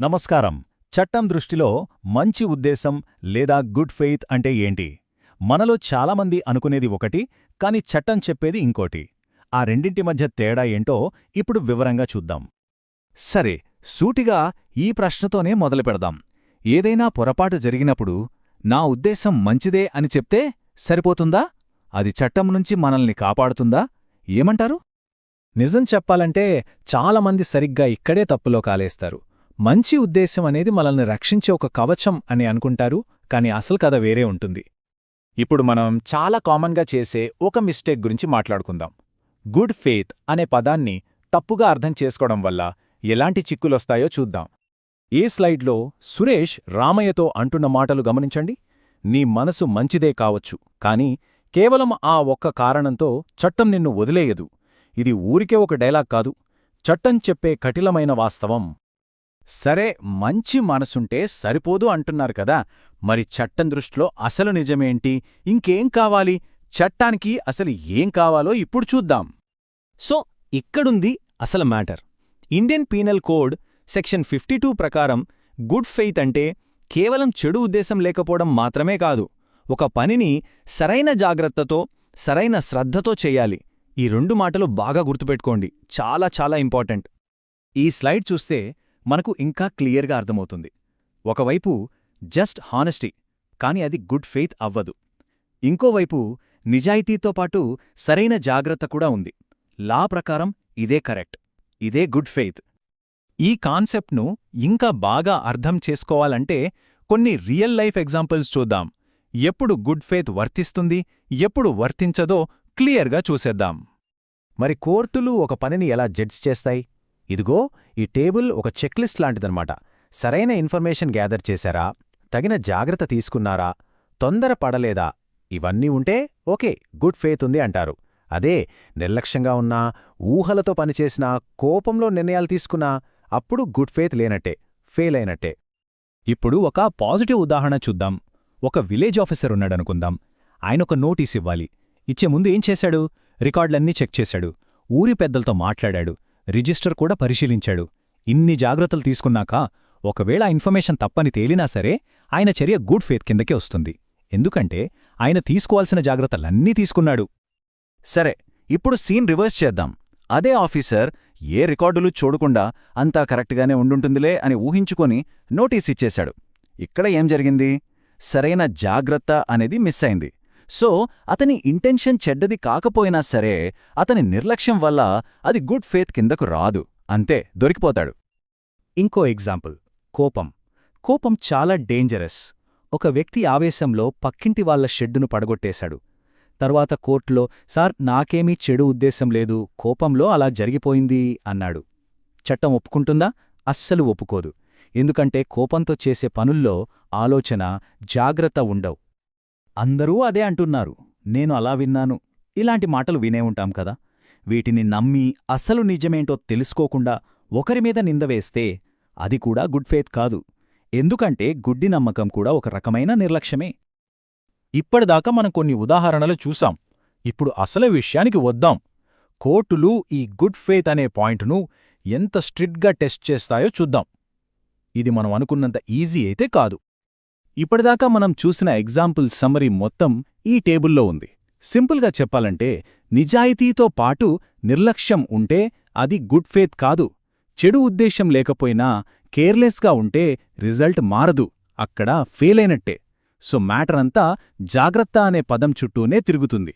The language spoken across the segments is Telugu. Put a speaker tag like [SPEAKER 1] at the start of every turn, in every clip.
[SPEAKER 1] నమస్కారం. చట్టం దృష్టిలో మంచి ఉద్దేశం లేదా గుడ్ ఫెయిత్ అంటే ఏంటి? మనలో చాలామంది అనుకునేది ఒకటి కాని చట్టం చెప్పేది ఇంకోటి. ఆ రెండింటి మధ్య తేడా ఏంటో ఇప్పుడు వివరంగా చూద్దాం.
[SPEAKER 2] సరే సూటిగా ఈ ప్రశ్నతోనే మొదలుపెడదాం ఏదైనా పొరపాటు జరిగినప్పుడు నా ఉద్దేశం మంచిదే అని చెప్తే సరిపోతుందా? అది చట్టం నుంచి మనల్ని కాపాడుతుందా? ఏమంటారు?
[SPEAKER 3] నిజం చెప్పాలంటే చాలామంది సరిగ్గా ఇక్కడే తప్పులో కాలేస్తారు. మంచి ఉద్దేశం అనేది మనల్ని రక్షించే ఒక కవచం అని అనుకుంటారు కాని అసలు కథ వేరే ఉంటుంది.
[SPEAKER 1] ఇప్పుడు మనం చాలా కామన్గా చేసే ఒక మిస్టేక్ గురించి మాట్లాడుకుందాం. గుడ్ ఫెయిత్ అనే పదాన్ని తప్పుగా అర్థం చేసుకోవడం వల్ల ఎలాంటి చిక్కులొస్తాయో చూద్దాం. ఏ స్లైడ్లో సురేష్ రామయ్యతో అంటున్న మాటలు గమనించండి? నీ మనసు మంచిదే కావచ్చు కాని కేవలం ఆ ఒక్క కారణంతో చట్టం నిన్ను వదిలేయదు. ఇది ఊరికే ఒక డైలాగ్ కాదు చట్టం చెప్పే కఠిలమైన వాస్తవం. సరే మంచి మనసుంటే సరిపోదు అంటున్నారు కదా. మరి చట్టం దృష్టిలో అసలు నిజమేంటి? ఇంకేం కావాలి? చట్టానికి అసలు ఏం కావాలో ఇప్పుడు చూద్దాం.
[SPEAKER 3] సో ఇక్కడుంది అసలు matter. Indian penal code section fifty ప్రకారం గుడ్ ఫెయిత్ అంటే కేవలం చెడు ఉద్దేశం లేకపోవడం మాత్రమే కాదు. ఒక పనిని సరైన జాగ్రత్తతో సరైన శ్రద్ధతో చెయ్యాలి ఈ రెండు మాటలు బాగా గుర్తుపెట్టుకోండి. చాలా చాలా ఇంపార్టెంట్.
[SPEAKER 1] ఈ స్లైడ్ చూస్తే మనకు ఇంకా క్లియర్గా అర్థమవుతుంది. ఒకవైపు జస్ట్ హానెస్టీ కాని అది గుడ్ ఫెయిత్ అవ్వదు. ఇంకోవైపు నిజాయితీతో పాటు సరైన జాగ్రత్త కూడా ఉంది. లా ప్రకారం ఇదే కరెక్ట్ ఇదే గుడ్ ఫెయిత్ ఈ కాన్సెప్ట్ను ఇంకా బాగా అర్థం చేసుకోవాలంటే కొన్ని రియల్ లైఫ్ ఎగ్జాంపుల్స్ చూద్దాం. ఎప్పుడు గుడ్ ఫెయిత్ వర్తిస్తుంది ఎప్పుడు వర్తించదో క్లియర్గా చూసేద్దాం. మరి కోర్టులు ఒక పనిని ఎలా జడ్జ్ చేస్తాయి? ఇదిగో ఈ టేబుల్ ఒక చెక్లిస్ట్ లాంటిదన్నమాట. సరైన ఇన్ఫర్మేషన్ గ్యాదర్ చేశారా? తగిన జాగ్రత్త తీసుకున్నారా? తొందర పడలేదా? ఇవన్నీ ఉంటే ఓకే గుడ్ ఫేత్ ఉంది అంటారు. అదే నిర్లక్ష్యంగా ఉన్నా ఊహలతో పనిచేసినా కోపంలో నిర్ణయాలు తీసుకున్నా అప్పుడు గుడ్ ఫేత్ లేనట్టే ఫెయిల్ అయినట్టే. ఇప్పుడు ఒక పాజిటివ్ ఉదాహరణ చూద్దాం. ఒక విలేజ్ ఆఫీసర్ ఉన్నాడనుకుందాం. ఆయనొక నోటీస్ ఇవ్వాలి. ఇచ్చే ముందు ఏం చేశాడు? రికార్డులన్నీ చెక్ చేశాడు. ఊరి పెద్దలతో మాట్లాడాడు. రిజిస్టర్ కూడా పరిశీలించాడు. ఇన్ని జాగ్రత్తలు తీసుకున్నాక ఒకవేళ ఇన్ఫర్మేషన్ తప్పని తేలినా సరే ఆయన చర్య గుడ్ ఫేత్ కిందకే వస్తుంది. ఎందుకంటే ఆయన తీసుకోవాల్సిన జాగ్రత్తలన్నీ తీసుకున్నాడు. సరే ఇప్పుడు సీన్ రివర్స్ చేద్దాం. అదే ఆఫీసర్ ఏ రికార్డులు చూడకుండా అంతా కరెక్ట్గానే ఉండుంటుందిలే అని ఊహించుకొని నోటీస్ ఇచ్చేశాడు. ఇక్కడ ఏం జరిగింది? సరైన జాగ్రత్త అనేది మిస్ అయింది. సో అతని ఇంటెన్షన్ చెడ్డది కాకపోయినా సరే అతని నిర్లక్ష్యం వల్ల అది గుడ్ ఫేత్ కిందకు రాదు. అంతే దొరికిపోతాడు. ఇంకో ఎగ్జాంపుల్ కోపం. కోపం చాలా డేంజరస్. ఒక వ్యక్తి ఆవేశంలో పక్కింటి వాళ్ళ షెడ్డును పడగొట్టేశాడు. తర్వాత కోర్టులో సార్ నాకేమీ చెడు ఉద్దేశం లేదు కోపంలో అలా జరిగిపోయింది అన్నాడు. చట్టం ఒప్పుకుంటుందా? అస్సలు ఒప్పుకోదు. ఎందుకంటే కోపంతో చేసే పనుల్లో ఆలోచన జాగ్రత్త ఉండవు. అందరూ అదే అంటున్నారు. నేను అలా విన్నాను. ఇలాంటి మాటలు వినే ఉంటాం కదా. వీటిని నమ్మి అసలు నిజమేంటో తెలుసుకోకుండా ఒకరిమీద నిందవేస్తే అది కూడా గుడ్ ఫేత్ కాదు. ఎందుకంటే గుడ్డి నమ్మకం కూడా ఒక రకమైన నిర్లక్ష్యమే. ఇప్పటిదాకా మనం కొన్ని ఉదాహరణలు చూసాం ఇప్పుడు అసలు విషయానికి వద్దాం. కోర్టులు ఈ గుడ్ ఫేత్ అనే పాయింట్ను ఎంత స్ట్రిక్ట్గా టెస్ట్ చేస్తాయో చూద్దాం. ఇది మనం అనుకున్నంత ఈజీ అయితే కాదు. ఇప్పటిదాకా మనం చూసిన ఎగ్జాంపుల్ సమ్మరీ మొత్తం ఈ టేబుల్లో ఉంది. సింపుల్గా చెప్పాలంటే నిజాయితీతో పాటు నిర్లక్ష్యం ఉంటే అది గుడ్ ఫేత్ కాదు. చెడు ఉద్దేశం లేకపోయినా కేర్లెస్గా ఉంటే రిజల్ట్ మారదు. అక్కడ ఫెయిలైనట్టే సో మ్యాటర్ అంతా జాగ్రత్త అనే పదం చుట్టూనే తిరుగుతుంది.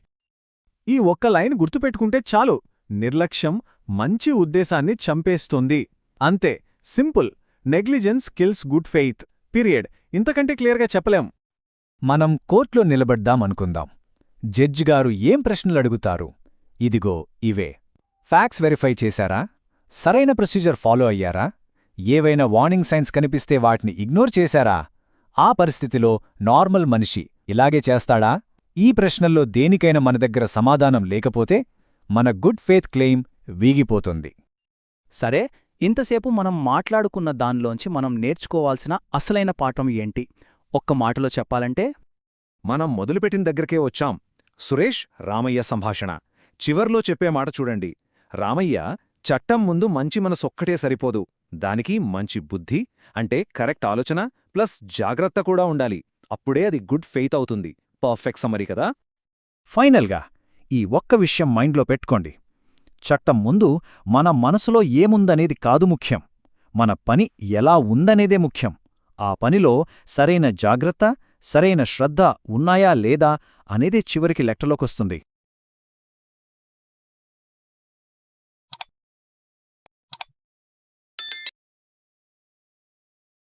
[SPEAKER 1] ఈ ఒక్క లైన్ గుర్తుపెట్టుకుంటే చాలు. నిర్లక్ష్యం మంచి ఉద్దేశాన్ని చంపేస్తుంది. అంతే. Simple. Negligence kills good faith. Period. ఇంతకంటే క్లియర్గా చెప్పలేం. మనం కోర్టులో నిలబడ్దాం అనుకుందాం. జడ్జి గారు ఏం ప్రశ్నలు అడుగుతారు? ఇదిగో ఇవే. ఫ్యాక్స్ వెరిఫై చేశారా? సరైన ప్రొసీజర్ ఫాలో అయ్యారా? ఏవైనా వార్నింగ్ సైన్స్ కనిపిస్తే వాటిని ఇగ్నోర్ చేశారా? ఆ పరిస్థితిలో నార్మల్ మనిషి ఇలాగే చేస్తాడా? ఈ ప్రశ్నల్లో దేనికైనా మన దగ్గర సమాధానం లేకపోతే మన గుడ్ ఫేత్ క్లెయిమ్ వీగిపోతుంది. సరే ఇంతసేపు మనం మాట్లాడుకున్న దానిలోంచి మనం నేర్చుకోవాల్సిన అసలైన పాఠం ఏంటి? ఒక్క మాటలో చెప్పాలంటే? మనం మొదలుపెట్టిన దగ్గరకే వచ్చాం. సురేష్ రామయ్య సంభాషణ. చివర్లో చెప్పే మాట చూడండి. రామయ్య చట్టం ముందు మంచి మనసొక్కటే సరిపోదు. దానికి మంచి బుద్ధి అంటే కరెక్ట్ ఆలోచన ప్లస్ జాగ్రత్త కూడా ఉండాలి. అప్పుడే అది గుడ్ ఫెయిత్ అవుతుంది. పర్ఫెక్ట్ సమరీ కదా?
[SPEAKER 2] ఫైనల్గా ఈ ఒక్క విషయం మైండ్లో పెట్టుకోండి. చట్టం ముందు మన మనసులో ఏముందనేది కాదు ముఖ్యం. మన పని ఎలా ఉందనేదే ముఖ్యం. ఆ పనిలో సరైన జాగ్రత్త సరైన శ్రద్ధ ఉన్నాయా లేదా అనేదే చివరికి లెక్కలోకొస్తుంది.